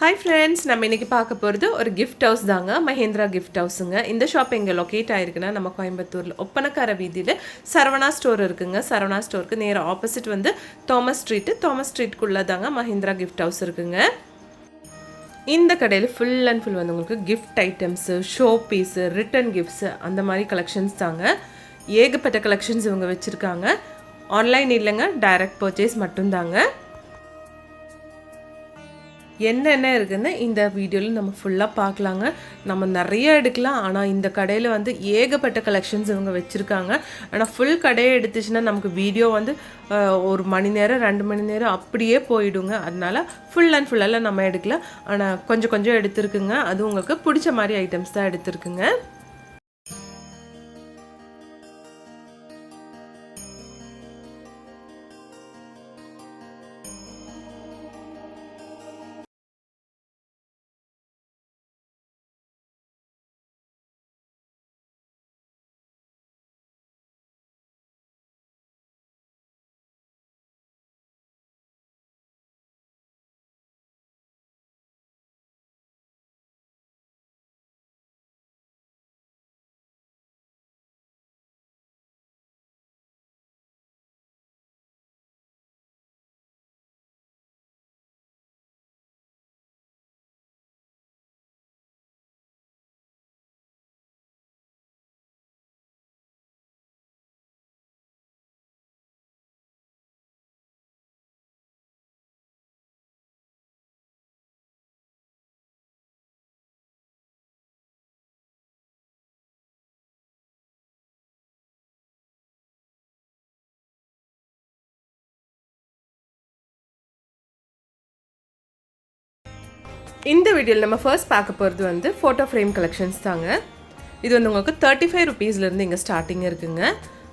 Hi friends நம்ம இன்றைக்கி பார்க்க போகிறது ஒரு கிஃப்ட் ஹவுஸ் தாங்க மஹேந்திரா கிஃப்ட் ஹவுஸுங்க இந்த ஷாப் எங்கே லொக்கேட் ஆயிருக்குன்னா நம்ம கோயம்புத்தூரில் ஒப்பனக்கார வீதியில் சரவணா ஸ்டோர் இருக்குங்க. சரவணா ஸ்டோருக்கு நேராக ஆப்போசிட் வந்து தாமஸ் ஸ்ட்ரீட்டு தாமஸ் ஸ்ட்ரீட்குள்ளே தாங்க மஹேந்திரா கிஃப்ட் ஹவுஸ் இருக்குங்க. இந்த கடையில் ஃபுல் அண்ட் ஃபுல் வந்து உங்களுக்கு gift items showpiece return gifts அந்த மாதிரி கலெக்ஷன்ஸ் தாங்க. ஏகப்பட்ட கலெக்ஷன்ஸ் இவங்க வச்சுருக்காங்க. ஆன்லைன் இல்லைங்க டைரக்ட் பர்ச்சேஸ் மட்டும்தாங்க. என்னென்ன இருக்குதுன்னு இந்த வீடியோவில் நம்ம ஃபுல்லாக பார்க்கலாங்க. நம்ம நிறைய எடுக்கலாம். ஆனால் இந்த கடையில் வந்து ஏகப்பட்ட கலெக்ஷன்ஸ் இவங்க வச்சுருக்காங்க. ஆனால் ஃபுல் கடையை எடுத்துச்சுன்னா நமக்கு வீடியோ வந்து ஒரு மணி நேரம் ரெண்டு மணி நேரம் அப்படியே போயிடுங்க. அதனால் ஃபுல் அண்ட் ஃபுல்லெல்லாம் நம்ம எடுக்கல ஆனால் கொஞ்சம் கொஞ்சம் எடுத்துருக்குங்க. அது உங்களுக்கு பிடிச்ச மாதிரி ஐட்டம்ஸ் தான் எடுத்திருக்குங்க. இந்த வீடியோவில் நம்ம ஃபர்ஸ்ட் பார்க்க போகிறது வந்து ஃபோட்டோ ஃப்ரேம் கலெக்ஷன்ஸ் தாங்க. இது வந்து உங்களுக்கு தேர்ட்டி ஃபைவ் ருபீஸ்லேருந்து இங்கே ஸ்டார்டிங் இருக்குங்க.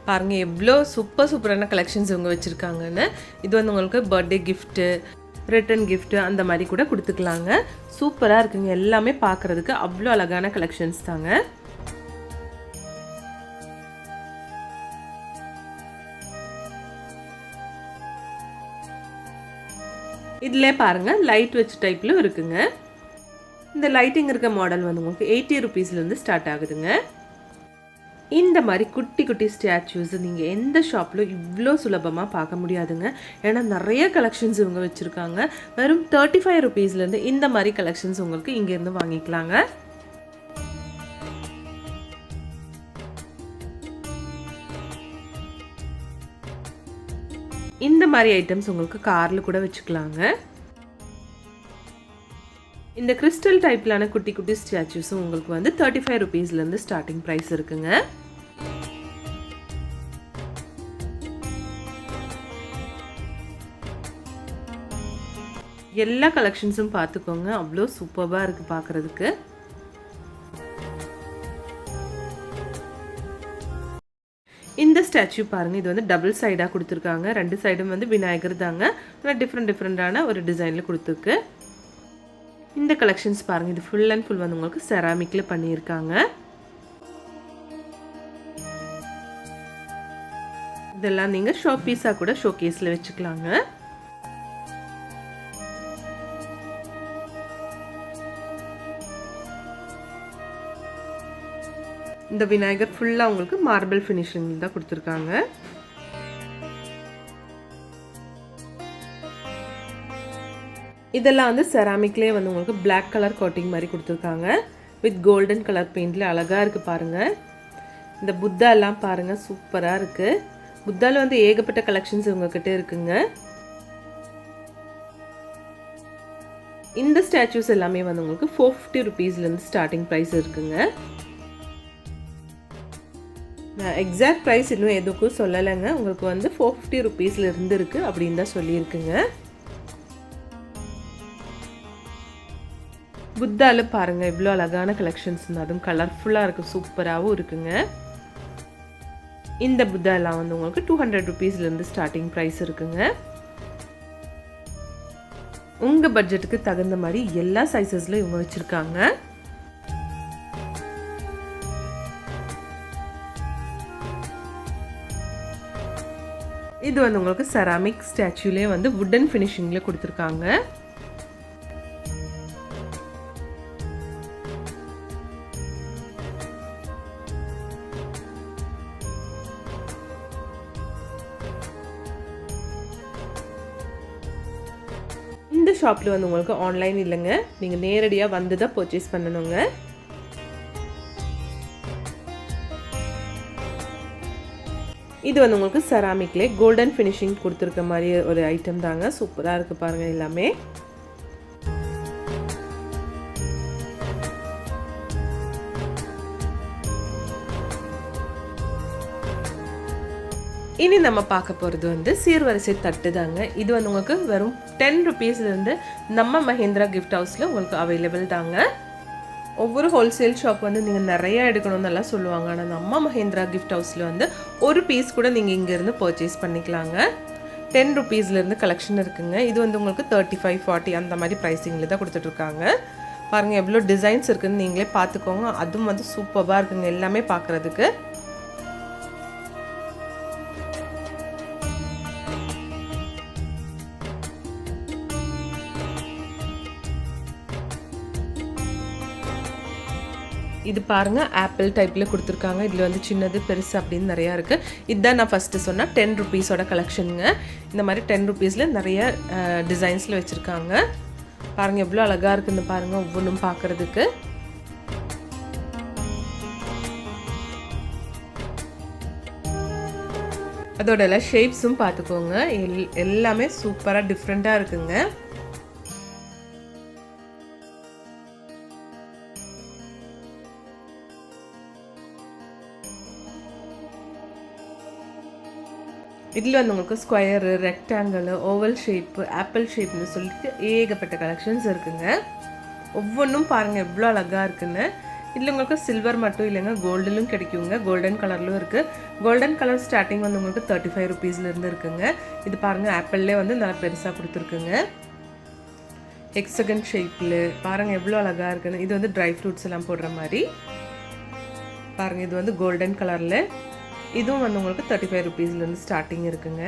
பாருங்கள் எவ்வளோ சூப்பர் சூப்பரான கலெக்ஷன்ஸ் இவங்க வச்சுருக்காங்கன்னு. இது வந்து உங்களுக்கு பர்த்டே கிஃப்ட்டு ரிட்டன் கிஃப்ட்டு அந்த மாதிரி கூட கொடுத்துக்கலாங்க. சூப்பராக இருக்குங்க. எல்லாமே பார்க்குறதுக்கு அவ்வளோ அழகான கலெக்ஷன்ஸ் தாங்க. இதில் பாருங்கள் லைட் வச்சு டைப்பிலும் இருக்குங்க. இந்த லைட்டிங் இருக்க மாடல் வந்து உங்களுக்கு எயிட்டி ருபீஸ்லேருந்து ஸ்டார்ட் ஆகுதுங்க. இந்த மாதிரி குட்டி குட்டி ஸ்டாச்சூஸ் நீங்கள் எந்த ஷாப்லையும் இவ்வளோ சுலபமாக பார்க்க முடியாதுங்க. ஏன்னா நிறைய கலெக்ஷன்ஸ் இவங்க வச்சுருக்காங்க. வெறும் தேர்ட்டி ஃபைவ் ருபீஸ்லேருந்து இந்த மாதிரி கலெக்ஷன்ஸ் உங்களுக்கு இங்கேருந்து வாங்கிக்கலாங்க. இந்த மாதிரி ஐட்டம்ஸ் உங்களுக்கு காரில் கூட வச்சுக்கலாங்க. இந்த கிறிஸ்டல் டைப்லான குட்டி குட்டி ஸ்டாச்சூஸும் உங்களுக்கு வந்து தேர்ட்டி ஃபைவ் ருபீஸ்லேருந்து ஸ்டார்டிங் ப்ரைஸ் இருக்குங்க. எல்லா கலெக்ஷன்ஸும் பார்த்துக்கோங்க. அவ்வளோ சூப்பராக இருக்குது பார்க்குறதுக்கு ஸ்டாச்சு பாருங்கள் இது வந்து டபுள் சைடாக கொடுத்துருக்காங்க. ரெண்டு சைடும் வந்து விநாயகர் தாங்க. ஆனால் டிஃப்ரெண்ட் டிஃப்ரெண்ட்டான ஒரு டிசைனில் கொடுத்துருக்கு. இந்த கலெக்ஷன்ஸ் பாருங்கள் இது ஃபுல் அண்ட் ஃபுல் வந்து உங்களுக்கு செராமிக்கில் பண்ணியிருக்காங்க. இதெல்லாம் நீங்கள் ஷோ பீஸாக கூட ஷோ கேஸில் வச்சுக்கலாங்க. இந்த விநாயகர் ஃபுல்லாக உங்களுக்கு மார்பிள் ஃபினிஷிங் தான் கொடுத்துருக்காங்க. இதெல்லாம் வந்து செராமிக்லேயே வந்து உங்களுக்கு பிளாக் கலர் கோட்டிங் மாதிரி கொடுத்துருக்காங்க. வித் கோல்டன் கலர் பெயிண்டில் அழகாக இருக்குது பாருங்கள் இந்த புத்தா எல்லாம் பாருங்கள் சூப்பராக இருக்குது புத்தாவில் வந்து ஏகப்பட்ட கலெக்ஷன்ஸ் உங்ககிட்ட இருக்குங்க. இந்த ஸ்டாச்சூஸ் எல்லாமே வந்து உங்களுக்கு ஃபோர் ஃபிஃப்டி ருபீஸ்லேருந்து ஸ்டார்டிங் ப்ரைஸ் இருக்குங்க. எக்ஸாக்ட் ப்ரைஸ் இன்னும் எதுக்கும் சொல்லலைங்க. உங்களுக்கு வந்து ஃபோர் ஃபிஃப்டி ருபீஸில் இருந்துருக்கு அப்படின்னு தான் சொல்லியிருக்குங்க. புத்தாவில் பாருங்கள் இவ்வளோ அழகான கலெக்ஷன்ஸ் அதுவும் கலர்ஃபுல்லாக இருக்குது சூப்பராகவும் இருக்குங்க. இந்த புத்தாலாம் வந்து உங்களுக்கு டூ ஹண்ட்ரட் ருபீஸ்லேருந்து ஸ்டார்டிங் ப்ரைஸ் இருக்குங்க. உங்கள் பட்ஜெட்டுக்கு தகுந்த மாதிரி எல்லா சைஸஸில் இவங்க வச்சுருக்காங்க. இது வந்து உங்களுக்கு செராமிக் ஸ்டாச்சுலேயே வந்து வுடன் ஃபினிஷிங்கில் கொடுத்துருக்காங்க. இந்த ஷாப்பில் வந்து உங்களுக்கு ஆன்லைன் இல்லைங்க. நீங்கள் நேரடியாக வந்து தான் பர்ச்சேஸ் பண்ணணுங்க. இது வந்து உங்களுக்கு செராமிக்லே கோல்டன் ஃபினிஷிங் கொடுத்துருக்க மாதிரி ஒரு ஐட்டம் தாங்க. சூப்பராக இருக்குது பாருங்கள் எல்லாமே. இனி நம்ம பார்க்க போகிறது வந்து சீர்வரிசை தட்டு தாங்க. இது வந்து உங்களுக்கு வெறும் டென் ருபீஸ்லேருந்து நம்ம மஹேந்திரா கிஃப்ட் ஹவுஸில் உங்களுக்கு அவைலபிள் தாங்க. ஒவ்வொரு ஹோல்சேல் ஷாப் வந்து நீங்கள் நிறையா எடுக்கணும்னு எல்லாம் சொல்லுவாங்க. ஆனால் நம்ம மஹேந்திரா கிஃப்ட் ஹவுஸில் வந்து ஒரு பீஸ் கூட நீங்கள் இங்கேருந்து பர்ச்சேஸ் பண்ணிக்கலாங்க. டென் ருபீஸ்லேருந்து கலெக்ஷன் இருக்குங்க. இது வந்து உங்களுக்கு தேர்ட்டி ஃபைவ் ஃபார்ட்டி அந்த மாதிரி ப்ரைஸிங்கில் தான் கொடுத்துட்ருக்காங்க. பாருங்கள் எவ்வளோ டிசைன்ஸ் இருக்குதுன்னு நீங்களே பார்த்துக்கோங்க. அதுவும் வந்து சூப்பராக இருக்குங்க. எல்லாமே பார்க்குறதுக்கு. இது பாருங்க ஆப்பிள் டைப்பில் கொடுத்துருக்காங்க. இதில் வந்து சின்னது பெருசு அப்படின்னு நிறையா இருக்குது இதுதான் நான் ஃபஸ்ட்டு சொன்னால் டென் ருபீஸோட கலெக்ஷனுங்க இந்த மாதிரி டென் ருபீஸில் நிறைய டிசைன்ஸில் வச்சுருக்காங்க. பாருங்கள் எவ்வளோ அழகாக இருக்குன்னு பாருங்கள் ஒவ்வொன்றும் பார்க்குறதுக்கு அதோட எல்லாம் ஷேப்ஸும் பார்த்துக்கோங்க. எல் எல்லாமே சூப்பராக டிஃப்ரெண்ட்டாக இருக்குங்க. இதில் வந்து உங்களுக்கு square rectangle oval shape apple ஷேப்னு சொல்லிட்டு ஏகப்பட்ட கலெக்ஷன்ஸ் இருக்குங்க. ஒவ்வொன்றும் பாருங்கள் எவ்வளோ அழகாக இருக்குன்னு. இதில் உங்களுக்கு சில்வர் மட்டும் இல்லைங்க கோல்டிலும் கிடைக்குங்க. கோல்டன் கலர்லும் இருக்குது கோல்டன் கலர் ஸ்டார்டிங் வந்து உங்களுக்கு தேர்ட்டி ஃபைவ் ருபீஸ்லேருந்து இருக்குங்க. இது பாருங்கள் ஆப்பிள்லேயே வந்து நல்லா பெருசாக கொடுத்துருக்குங்க. ஹெக்ஸகன் ஷேப்பில் பாருங்கள் எவ்வளோ அழகாக இருக்குன்னு. இது வந்து ட்ரை ஃப்ரூட்ஸ் எல்லாம் போடுற மாதிரி. பாருங்கள் இது வந்து கோல்டன் கலரில் இதுவும் வந்து உங்களுக்கு தேர்ட்டி ஃபைவ் ருபீஸ்லேருந்து ஸ்டார்டிங் இருக்குங்க.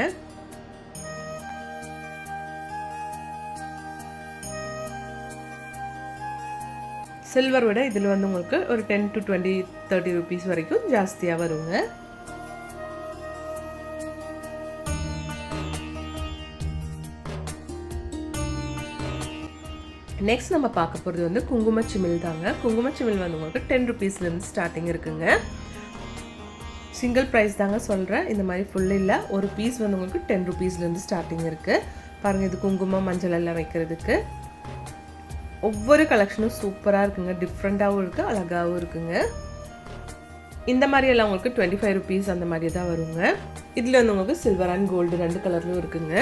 சில்வர் விட இதில் வந்து உங்களுக்கு ஒரு ten to twenty thirty rupees வரைக்கும் ஜாஸ்தியாக வருங்க. நெக்ஸ்ட் நம்ம பார்க்க போகிறது வந்து குங்குமச்சிமில் தாங்க. குங்குமச்சிமில் வந்து உங்களுக்கு டென் ருபீஸ்லேருந்து ஸ்டார்டிங் இருக்குங்க. சிங்கிள் ப்ரைஸ் தாங்க சொல்கிறேன் இந்த மாதிரி ஃபுல் இல்லை. ஒரு பீஸ் வந்து உங்களுக்கு டென் ருபீஸ்லேருந்து ஸ்டார்டிங் இருக்குது பாருங்கள் இது குங்குமம் மஞ்சள் எல்லாம் வைக்கிறதுக்கு. ஒவ்வொரு கலெக்ஷனும் சூப்பராக இருக்குங்க. டிஃப்ரெண்ட்டாகவும் இருக்குது அழகாகவும் இருக்குங்க. இந்த மாதிரி எல்லாம் உங்களுக்கு டுவெண்ட்டி ஃபைவ் ருபீஸ் அந்த மாதிரி தான் வருங்க. இதில் வந்து உங்களுக்கு சில்வர் அண்ட் கோல்டு ரெண்டு கலர்லையும் இருக்குங்க.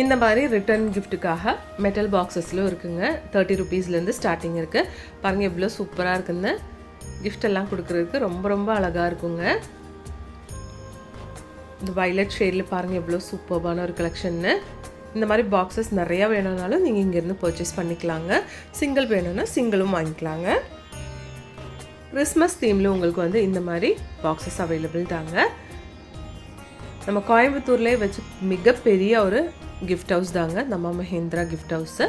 இந்த மாதிரி ரிட்டர்ன் கிஃப்ட்டுக்காக மெட்டல் பாக்ஸஸ்லும் இருக்குங்க. தேர்ட்டி ருபீஸ்லேருந்து ஸ்டார்டிங் இருக்குது பாருங்கள் எவ்வளோ சூப்பராக இருக்குன்னு கிஃப்ட் எல்லாம் கொடுக்குறதுக்கு ரொம்ப ரொம்ப அழகாக இருக்குங்க. இந்த வைலட் ஷேடில் பாருங்கள் எவ்வளோ சூப்பர்பான ஒரு கலெக்ஷன்னு இந்த மாதிரி பாக்ஸஸ் நிறையா வேணும்னாலும் நீங்கள் இங்கேருந்து பர்ச்சேஸ் பண்ணிக்கலாங்க. சிங்கிள் வேணும்னா சிங்கிளும் வாங்கிக்கலாங்க. கிறிஸ்மஸ் தீமில் உங்களுக்கு வந்து இந்த மாதிரி பாக்ஸஸ் அவைலபிள் தாங்க. நம்ம கோயம்புத்தூர்லேயே வச்சு மிகப்பெரிய ஒரு கிஃப்ட் ஹவுஸ் தாங்க. நம்ம மஹேந்திரா கிஃப்ட் ஹவுஸு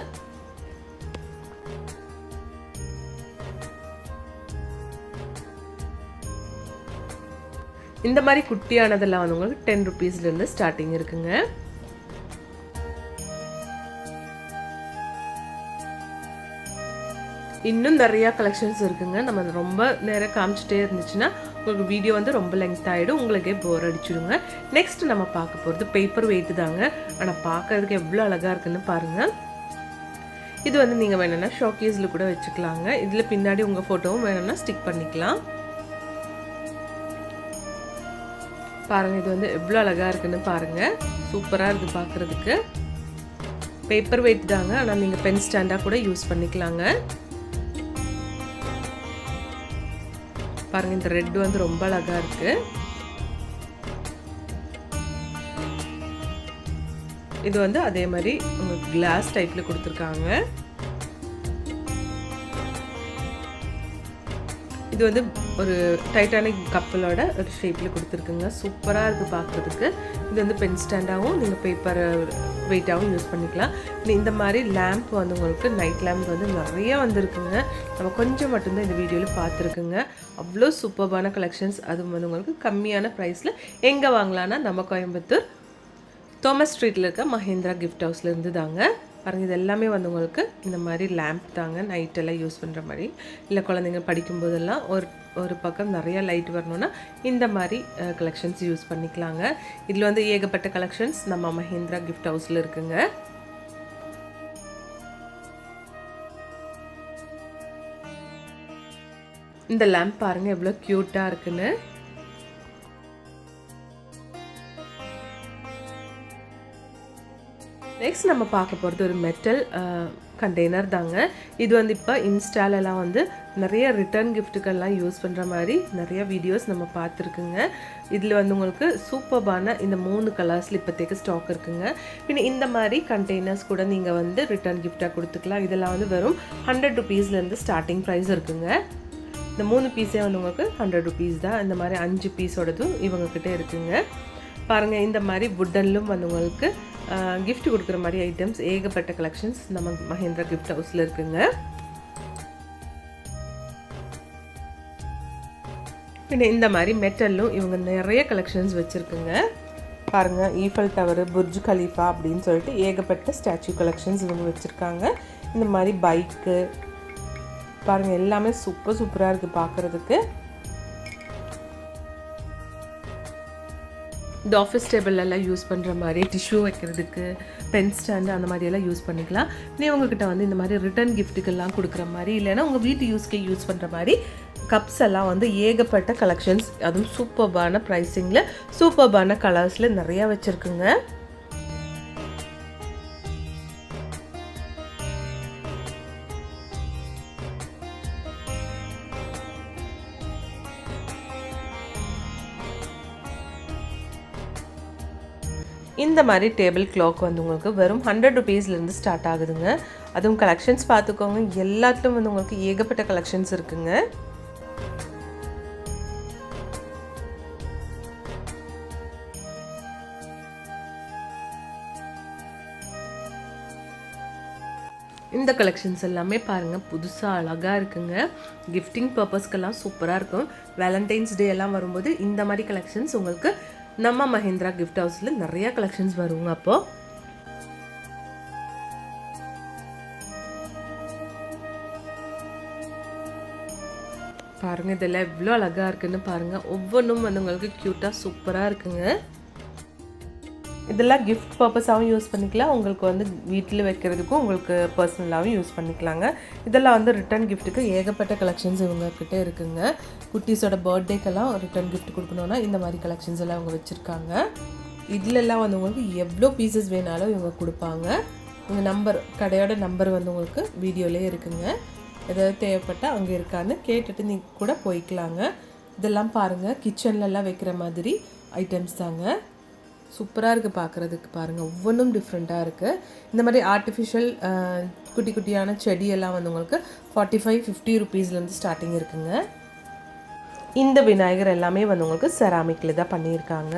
இந்த மாதிரி குட்டியானதெல்லாம் வந்து உங்களுக்கு டென் ருபீஸ்லேருந்து ஸ்டார்டிங் இருக்குங்க. இன்னும் நிறையா கலெக்ஷன்ஸ் இருக்குங்க. நம்ம ரொம்ப நேரம் காமிச்சிட்டே இருந்துச்சுன்னா உங்களுக்கு வீடியோ வந்து ரொம்ப லென்த் ஆகிடும் உங்களுக்கே போர் அடிச்சிடுங்க. நெக்ஸ்ட் நம்ம பார்க்க போகிறது பேப்பர் வெயிட்டு தாங்க. ஆனால் பார்க்கறதுக்கு எவ்வளோ அழகாக இருக்குன்னு பாருங்கள் இது வந்து நீங்கள் வேணும்னா ஷோகேஸில் கூட வச்சுக்கலாங்க. இதில் பின்னாடி உங்கள் ஃபோட்டோவும் வேணும்னா ஸ்டிக் பண்ணிக்கலாம். பாருங்கள் இது வந்து எவ்வளோ அழகாக இருக்குன்னு பாருங்கள் சூப்பராக இருக்குது பார்க்குறதுக்கு. பேப்பர் வெயிட் தாங்க. ஆனால் நீங்கள் பென் ஸ்டாண்டாக கூட யூஸ் பண்ணிக்கலாங்க. பாருங்கள் இந்த ரெட் வந்து ரொம்ப அழகாக இருக்குது இது வந்து அதே மாதிரி உங்களுக்கு கிளாஸ் டைப்பில் கொடுத்துருக்காங்க. இது வந்து ஒரு டைட்டானிக் கப்பலோட ஒரு ஷேப்பில் கொடுத்துருக்குங்க. சூப்பராக இருக்குது பார்க்குறதுக்கு இது வந்து பென் ஸ்டாண்டாகவும் நீங்கள் பேப்பர் வெயிட்டாகவும் யூஸ் பண்ணிக்கலாம். இந்த மாதிரி லேம்ப் வந்து உங்களுக்கு நைட் லேம்ப் வந்து நிறைய வந்திருக்குங்க. நம்ம கொஞ்சம் மட்டும்தான் இந்த வீடியோவில் பார்த்துருக்குங்க. அவ்வளோ சூப்பர்பான கலெக்ஷன்ஸ் அதுவும் வந்து உங்களுக்கு கம்மியான ப்ரைஸில் எங்கே வாங்கலான்னா நம்ம கோயம்புத்தூர் தோமஸ் ஸ்ட்ரீட்டில் இருக்க மஹேந்திரா கிஃப்ட் ஹவுஸ்லேருந்து தாங்க. பாருங்கள் இது எல்லாமே வந்து உங்களுக்கு இந்த மாதிரி லேம்ப் தாங்க நைட்டெல்லாம் யூஸ் பண்ணுற மாதிரி. இல்லை குழந்தைங்க படிக்கும்போதெல்லாம் ஒரு ஒரு பக்கம் நிறையா லைட் வரணும்னா இந்த மாதிரி கலெக்ஷன்ஸ் யூஸ் பண்ணிக்கலாங்க. இதில் வந்து ஏகப்பட்ட கலெக்ஷன்ஸ் நம்ம மஹேந்திரா கிஃப்ட் ஹவுஸில் இருக்குங்க. இந்த லேம்ப் பாருங்கள் எவ்வளோ க்யூட்டாக இருக்குன்னு. நெக்ஸ்ட் நம்ம பார்க்க போகிறது ஒரு மெட்டல் கண்டெய்னர் தாங்க. இது வந்து இப்போ இன்ஸ்டாலெல்லாம் வந்து நிறைய ரிட்டர்ன் கிஃப்ட்டுக்கெல்லாம் யூஸ் பண்ணுற மாதிரி நிறைய வீடியோஸ் நம்ம பார்த்துருக்குங்க. இதில் வந்து உங்களுக்கு சூப்பர்பான இந்த மூணு கலர்ஸில் இப்போதைக்கு ஸ்டாக் இருக்குங்க. பின்ன இந்த மாதிரி கண்டெய்னர்ஸ் கூட நீங்கள் வந்து ரிட்டர்ன் கிஃப்டாக கொடுத்துக்கலாம். இதெல்லாம் வந்து வெறும் ஹண்ட்ரட் ருபீஸ்லேருந்து ஸ்டார்டிங் ப்ரைஸ் இருக்குங்க. இந்த மூணு பீஸே வந்து உங்களுக்கு ஹண்ட்ரட் ருபீஸ் தான். இந்த மாதிரி அஞ்சு பீஸோடதும் இவங்கக்கிட்ட இருக்குங்க. பாருங்கள் இந்த மாதிரி வுட்டன்லும் வந்து உங்களுக்கு கிஃப்ட் கொடுக்குற மாதிரி ஐட்டம்ஸ் ஏகப்பட்ட கலெக்ஷன்ஸ் நம்ம மஹேந்திரா கிஃப்ட் ஹவுஸில் இருக்குங்க. பின்ன இந்த மாதிரி மெட்டல்லும் இவங்க நிறைய கலெக்ஷன்ஸ் வச்சுருக்குங்க. பாருங்கள் ஈஃபல் டவரு புர்ஜ் கலீஃபா அப்படின்னு சொல்லிட்டு ஏகப்பட்ட ஸ்டாச்சு கலெக்ஷன்ஸ் இவங்க வச்சுருக்காங்க. இந்த மாதிரி பைக்கு பாருங்கள் எல்லாமே சூப்பர் சூப்பராக இருக்குது பார்க்குறதுக்கு. இந்த ஆஃபீஸ் டேபிளெல்லாம் யூஸ் பண்ணுற மாதிரி டிஷ்யூ வைக்கிறதுக்கு பென் ஸ்டாண்டு அந்த மாதிரியெல்லாம் யூஸ் பண்ணிக்கலாம். நீ உங்ககிட்ட வந்து இந்த மாதிரி ரிட்டர்ன் கிஃப்ட்டுக்கெல்லாம் கொடுக்குற மாதிரி இல்லைன்னா உங்கள் வீட்டு யூஸ்க்கே யூஸ் பண்ணுற மாதிரி கப்ஸ் எல்லாம் வந்து ஏகப்பட்ட கலெக்ஷன்ஸ் அதுவும் சூப்பர்பான ப்ரைஸிங்கில் சூப்பர்பான கலர்ஸில் நிறையா வச்சுருக்குங்க. இந்த மாதிரி டேபிள் கிளாக் வந்து உங்களுக்கு வெறும் ஹண்ட்ரட் ருபீஸ்லேருந்து ஸ்டார்ட் ஆகுதுங்க. அதுவும் கலெக்ஷன்ஸ் பார்த்துக்கோங்க. எல்லாத்துலேயும் வந்து உங்களுக்கு ஏகப்பட்ட கலெக்ஷன்ஸ் இருக்குங்க. இந்த கலெக்ஷன்ஸ் எல்லாமே பாருங்கள் புதுசாக அழகாக இருக்குங்க. கிஃப்டிங் பர்பஸ்க்கெல்லாம் சூப்பராக இருக்கும். வேலண்டைன்ஸ் டே எல்லாம் வரும்போது இந்த மாதிரி கலெக்ஷன்ஸ் உங்களுக்கு நம்ம மஹிந்திரா கிஃப்ட் ஹவுஸில் நிறையா கலெக்ஷன்ஸ் வருங்க அப்போது பாருங்கள் இதெல்லாம் எவ்வளோ அழகாக இருக்குன்னு பாருங்கள் ஒவ்வொன்றும் வந்து உங்களுக்கு க்யூட்டாக சூப்பராக இருக்குங்க. இதெல்லாம் கிஃப்ட் பர்பஸாகவும் யூஸ் பண்ணிக்கலாம். உங்களுக்கு வந்து வீட்டில் வைக்கிறதுக்கும் உங்களுக்கு பர்சனலாகவும் யூஸ் பண்ணிக்கலாங்க. இதெல்லாம் வந்து ரிட்டன் கிஃப்ட்டுக்கு ஏகப்பட்ட கலெக்ஷன்ஸ் இவங்கக்கிட்ட இருக்குங்க. குட்டீஸோட பர்த்டேக்கெல்லாம் ரிட்டர்ன் கிஃப்ட் கொடுக்கணுன்னா இந்த மாதிரி கலெக்ஷன்ஸ் எல்லாம் அவங்க வச்சுருக்காங்க. இதிலெல்லாம் வந்து உங்களுக்கு எவ்வளோ பீசஸ் வேணாலும் இவங்க கொடுப்பாங்க. உங்கள் நம்பர் கடையோட நம்பர் வந்து உங்களுக்கு வீடியோலேயே இருக்குங்க. ஏதாவது தேவைப்பட்டால் அங்கே இருக்கான்னு கேட்டுட்டு நீங்கள் கூட போய்க்கலாங்க. இதெல்லாம் பாருங்கள் கிச்சன்லலாம் வைக்கிற மாதிரி ஐட்டம்ஸ் தாங்க. சூப்பராக இருக்குது பார்க்குறதுக்கு பாருங்கள் ஒவ்வொன்றும் டிஃப்ரெண்ட்டாக இருக்குது இந்த மாதிரி ஆர்டிஃபிஷியல் குட்டி குட்டியான செடியெல்லாம் வந்து உங்களுக்கு ஃபார்ட்டி ஃபைவ் ஃபிஃப்டி ருபீஸ்லேருந்து ஸ்டார்டிங் இருக்குங்க. இந்த விநாயகர் எல்லாமே வந்து உங்களுக்கு செராமிக்கில் தான் பண்ணியிருக்காங்க.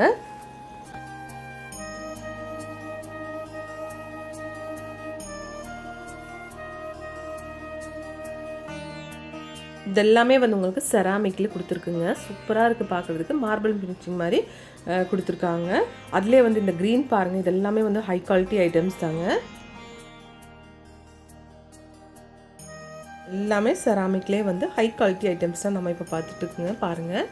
இதெல்லாமே வந்து உங்களுக்கு செராமிக்கில் கொடுத்துருக்குங்க. சூப்பராக இருக்குது பார்க்குறதுக்கு. மார்பிள் ஃபினிஷிங் மாதிரி கொடுத்துருக்காங்க. அதிலே வந்து இந்த க்ரீன் பாருங்கள் இது எல்லாமே வந்து ஹை குவாலிட்டி ஐட்டம்ஸ் தாங்க. எல்லாமே செராமிக்லேயே வந்து ஹை குவாலிட்டி ஐட்டம்ஸ் தான் நம்ம இப்போ பார்த்துட்டு இருக்குங்க பாருங்கள்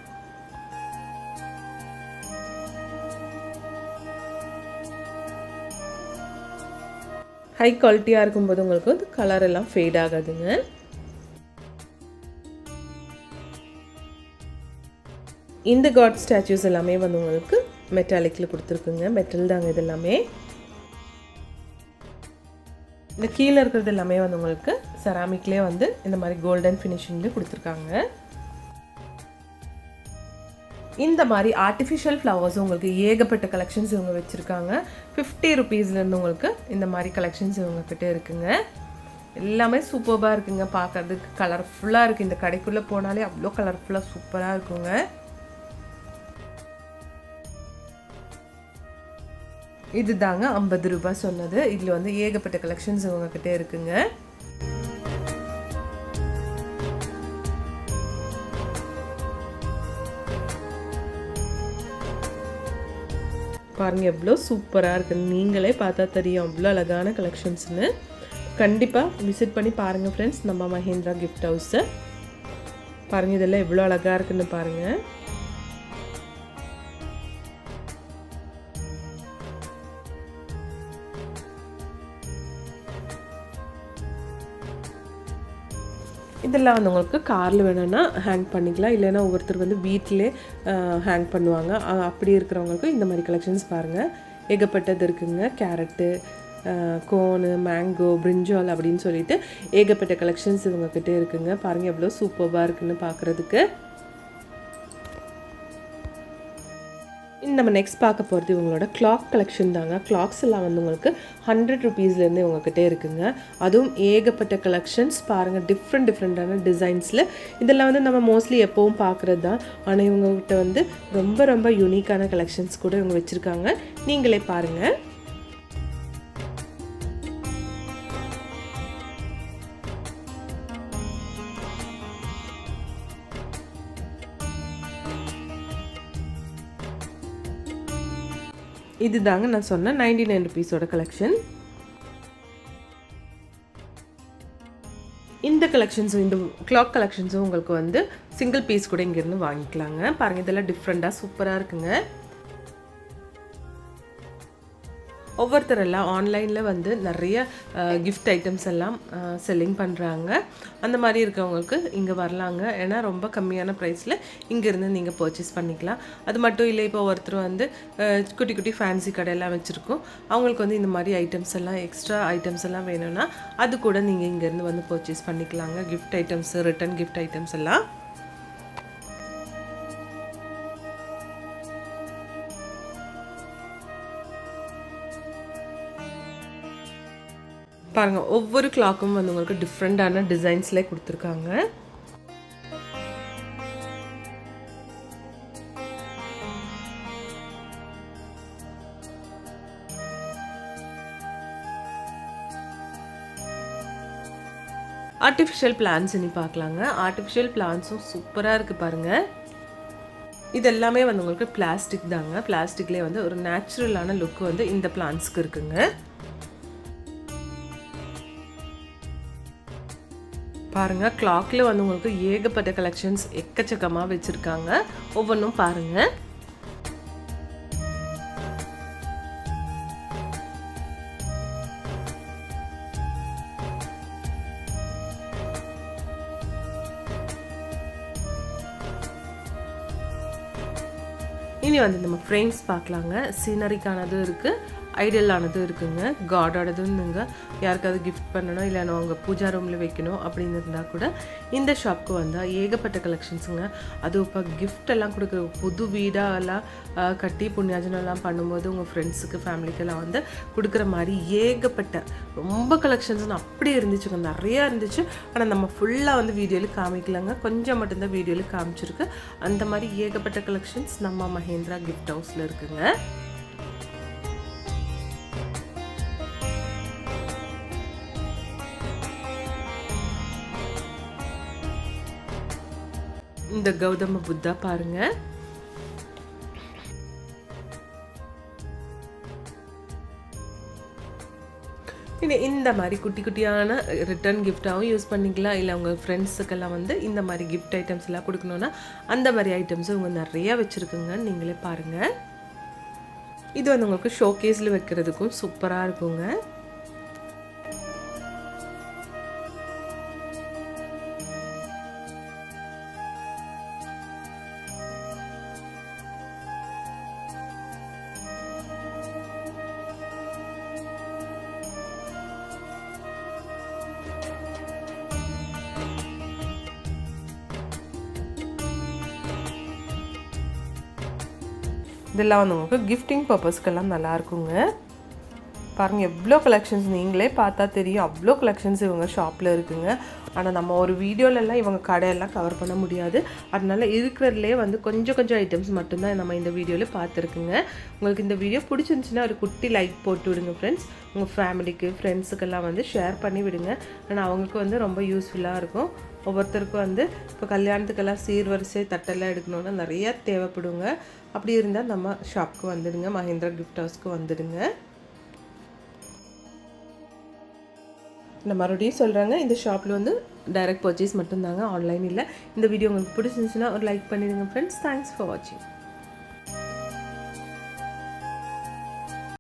ஹை குவாலிட்டியாக இருக்கும்போது உங்களுக்கு வந்து கலர் எல்லாம் ஃபேட் ஆகாதுங்க. இந்த காட் ஸ்டாச்சூஸ் எல்லாமே வந்து உங்களுக்கு மெட்டாலிக்கில் கொடுத்துருக்குங்க. மெட்டல் தாங்க இது எல்லாமே. இந்த கீழே இருக்கிறது எல்லாமே வந்து உங்களுக்கு செராமிக்லேயே வந்து இந்த மாதிரி கோல்டன் ஃபினிஷிங்லேயே கொடுத்துருக்காங்க. இந்த மாதிரி ஆர்டிஃபிஷியல் ஃப்ளவர்ஸ் உங்களுக்கு ஏகப்பட்ட கலெக்ஷன்ஸ் இவங்க வச்சுருக்காங்க. ஃபிஃப்டி ருபீஸ்லேருந்து உங்களுக்கு இந்த மாதிரி கலெக்ஷன்ஸ் இவங்கக்கிட்ட இருக்குங்க. எல்லாமே சூப்பர்பாக இருக்குங்க. பார்க்கறதுக்கு கலர்ஃபுல்லாக இருக்குது இந்த கடைக்குள்ளே போனாலே அவ்வளோ கலர்ஃபுல்லாக சூப்பராக இருக்குங்க. இது தாங்க ஐம்பது ரூபாய் சொன்னது. இதில் வந்து ஏகப்பட்ட கலெக்ஷன்ஸ் உங்ககிட்ட இருக்குங்க. பாருங்கள் எவ்வளோ சூப்பராக இருக்குது நீங்களே பார்த்தா தெரியும் அவ்வளோ அழகான கலெக்ஷன்ஸ்னு கண்டிப்பாக விசிட் பண்ணி பாருங்கள் ஃப்ரெண்ட்ஸ் நம்ம மஹேந்திரா கிஃப்ட் ஹவுஸை பாருங்கள் இதெல்லாம் எவ்வளோ அழகாக இருக்குன்னு பாருங்கள் இதெல்லாம் வந்து உங்களுக்கு காரில் வேணும்னா ஹேங் பண்ணிக்கலாம். இல்லைன்னா ஒவ்வொருத்தர் வந்து வீட்டிலே ஹேங் பண்ணுவாங்க. அப்படி இருக்கிறவங்களுக்கு இந்த மாதிரி கலெக்ஷன்ஸ் பாருங்கள் ஏகப்பட்டது இருக்குங்க. கேரட்டு கோனு மேங்கோ பிரிஞ்சால் அப்படின்னு சொல்லிட்டு ஏகப்பட்ட கலெக்ஷன்ஸ் இவங்கக்கிட்டே இருக்குங்க. பாருங்கள் எவ்வளோ சூப்பர்வாக இருக்குன்னு பார்க்குறதுக்கு. நம்ம நெக்ஸ்ட் பார்க்க போகிறது இவங்களோட கிளாக் கலெக்ஷன் தாங்க. கிளாக்ஸ் எல்லாம் வந்து உங்களுக்கு ஹண்ட்ரட் ருபீஸ்லேருந்து இவங்கக்கிட்ட இருக்குங்க. அதுவும் ஏகப்பட்ட கலெக்ஷன்ஸ் பாருங்கள் டிஃப்ரெண்ட் டிஃப்ரெண்ட்டான டிசைன்ஸில் இதெல்லாம் வந்து நம்ம மோஸ்ட்லி எப்போவும் பார்க்குறது தான் ஆனால் இவங்ககிட்ட வந்து ரொம்ப ரொம்ப யூனிக்கான கலெக்ஷன்ஸ் கூட இவங்க வச்சுருக்காங்க. நீங்களே பாருங்கள் இது தாங்க நான் சொன்ன நைன்டி நைன் ருபீஸோட கலெக்ஷன் இந்த கலெக்ஷன்ஸும் இந்த கிளாக் கலெக்ஷன்ஸும் உங்களுக்கு வந்து சிங்கிள் பீஸ் கூட இங்கேருந்து வாங்கிக்கலாங்க. பாருங்கள் இதெல்லாம் டிஃப்ரெண்ட்டாக சூப்பராக இருக்குங்க. ஒவ்வொருத்தர் எல்லாம் ஆன்லைனில் வந்து நிறைய கிஃப்ட் ஐட்டம்ஸ் எல்லாம் செல்லிங் பண்ணுறாங்க அந்த மாதிரி இருக்கவங்களுக்கு இங்கே வரலாங்க. ஏன்னா ரொம்ப கம்மியான ப்ரைஸில் இங்கேருந்து நீங்கள் பர்ச்சேஸ் பண்ணிக்கலாம். அது மட்டும் இல்லை இப்போ ஒருத்தர் வந்து குட்டி குட்டி ஃபேன்சி கடையெல்லாம் வச்சுருக்கோம். அவங்களுக்கு வந்து இந்த மாதிரி ஐட்டம்ஸ் எல்லாம் எக்ஸ்ட்ரா ஐட்டம்ஸ் எல்லாம் வேணும்னா அது கூட நீங்கள் இங்கேருந்து வந்து பர்ச்சேஸ் பண்ணிக்கலாங்க. Gift items return gift items எல்லாம். பாருங்க ஒவ்வொரு கிளாக்கும் வந்து உங்களுக்கு டிஃப்ரெண்ட்டான டிசைன்ஸ்லேயே கொடுத்துருக்காங்க. ஆர்டிஃபிஷியல் பிளான்ஸ் இனி பார்க்கலாங்க. ஆர்டிஃபிஷியல் பிளான்ஸும் சூப்பராக இருக்குது பாருங்கள் இது எல்லாமே வந்து உங்களுக்கு பிளாஸ்டிக் தாங்க. பிளாஸ்டிக்லேயே வந்து ஒரு நேச்சுரலான லுக் வந்து இந்த பிளான்ஸ்க்கு இருக்குங்க. பாருங்க கிளாக்ல வந்து உங்களுக்கு ஏகப்பட்ட கலெக்ஷன்ஸ் எக்கச்சக்கமாக வச்சுருக்காங்க. ஒவ்வொன்றும் பாருங்க. இனி வந்து நம்ம ஃப்ரேம்ஸ் பார்க்கலாங்க. சீனரிக்கானதும் இருக்குது ஐடியலானதும் இருக்குங்க. காடோடதுங்க யாருக்காவது கிஃப்ட் பண்ணணும் இல்லை அவங்க பூஜா ரூமில் வைக்கணும் அப்படின்னு இருந்தால் கூட இந்த ஷாப்க்கு வந்தால் ஏகப்பட்ட கலெக்ஷன்ஸுங்க அதுவும் இப்போ கிஃப்ட் எல்லாம் கொடுக்குற புது வீடாக எல்லாம் கட்டி புண்ணியாஜனெல்லாம் பண்ணும்போது உங்கள் ஃப்ரெண்ட்ஸுக்கு ஃபேமிலிக்கெல்லாம் வந்து கொடுக்குற மாதிரி ஏகப்பட்ட ரொம்ப கலெக்ஷன்ஸ் அப்படி இருந்துச்சுங்க. நிறையா இருந்துச்சு. ஆனால் நம்ம ஃபுல்லாக வந்து வீடியோவில் காமிக்கலங்க. கொஞ்சம் மட்டும்தான் வீடியோவில் காமிச்சிருக்கு. அந்த மாதிரி ஏகப்பட்ட கலெக்ஷன்ஸ் நம்ம மஹேந்திரா கிஃப்ட் ஹவுஸில் இருக்குங்க. இந்த கௌதம புத்தா பாருங்க. இனி இந்த மாதிரி குட்டி குட்டியான ரிட்டர்ன் கிஃப்டாகவும் யூஸ் பண்ணிக்கலாம். இல்லை உங்கள் ஃப்ரெண்ட்ஸுக்கெல்லாம் வந்து இந்த மாதிரி கிஃப்ட் ஐட்டம்ஸ் எல்லாம் கொடுக்கணுன்னா அந்த மாதிரி ஐட்டம்ஸும் இவங்க நிறையா வச்சுருக்குங்கன்னு நீங்களே பாருங்கள் இது வந்து உங்களுக்கு ஷோகேஸில் வைக்கிறதுக்கும் சூப்பராக இருக்குங்க. இதெல்லாம் வந்து உங்களுக்கு கிஃப்டிங் பர்பஸ்க்கெல்லாம் நல்லாயிருக்குங்க. பாருங்கள் எவ்வளோ கலெக்ஷன்ஸ் நீங்களே பார்த்தா தெரியும். அவ்வளோ கலெக்ஷன்ஸ் இவங்க ஷாப்பில் இருக்குங்க. ஆனால் நம்ம ஒரு வீடியோலலாம் இவங்க கடையெல்லாம் கவர் பண்ண முடியாது. அதனால இருக்கிறதுலே வந்து கொஞ்சம் கொஞ்சம் ஐட்டம்ஸ் மட்டும்தான் நம்ம இந்த வீடியோவில் பார்த்துருக்குங்க. உங்களுக்கு இந்த வீடியோ பிடிச்சிருந்துச்சின்னா ஒரு குட்டி லைக் போட்டு விடுங்க ஃப்ரெண்ட்ஸ் உங்கள் ஃபேமிலிக்கு ஃப்ரெண்ட்ஸுக்கெல்லாம் வந்து ஷேர் பண்ணி விடுங்க. ஆனால் அவங்களுக்கு வந்து ரொம்ப யூஸ்ஃபுல்லாக இருக்கும். ஒவ்வொருத்தருக்கும் வந்து இப்போ கல்யாணத்துக்கெல்லாம் சீர்வரிசை தட்டெல்லாம் எடுக்கணுன்னா நிறைய தேவைப்படுங்க. அப்படி இருந்தால் நம்ம ஷாப்க்கு வந்துடுங்க. மஹிந்திரா கிஃப்ட் ஹவுஸ்க்கு வந்துடுங்க. நான் மறுபடியும் சொல்கிறாங்க இந்த ஷாப்பில் வந்து டைரக்ட் பர்ச்சேஸ் மட்டும்தாங்க ஆன்லைன் இல்லை. இந்த வீடியோ உங்களுக்கு பிடிச்சிருந்துச்சுன்னா ஒரு லைக் பண்ணிடுங்க ஃப்ரெண்ட்ஸ் தேங்க்ஸ் ஃபார் வாட்சிங்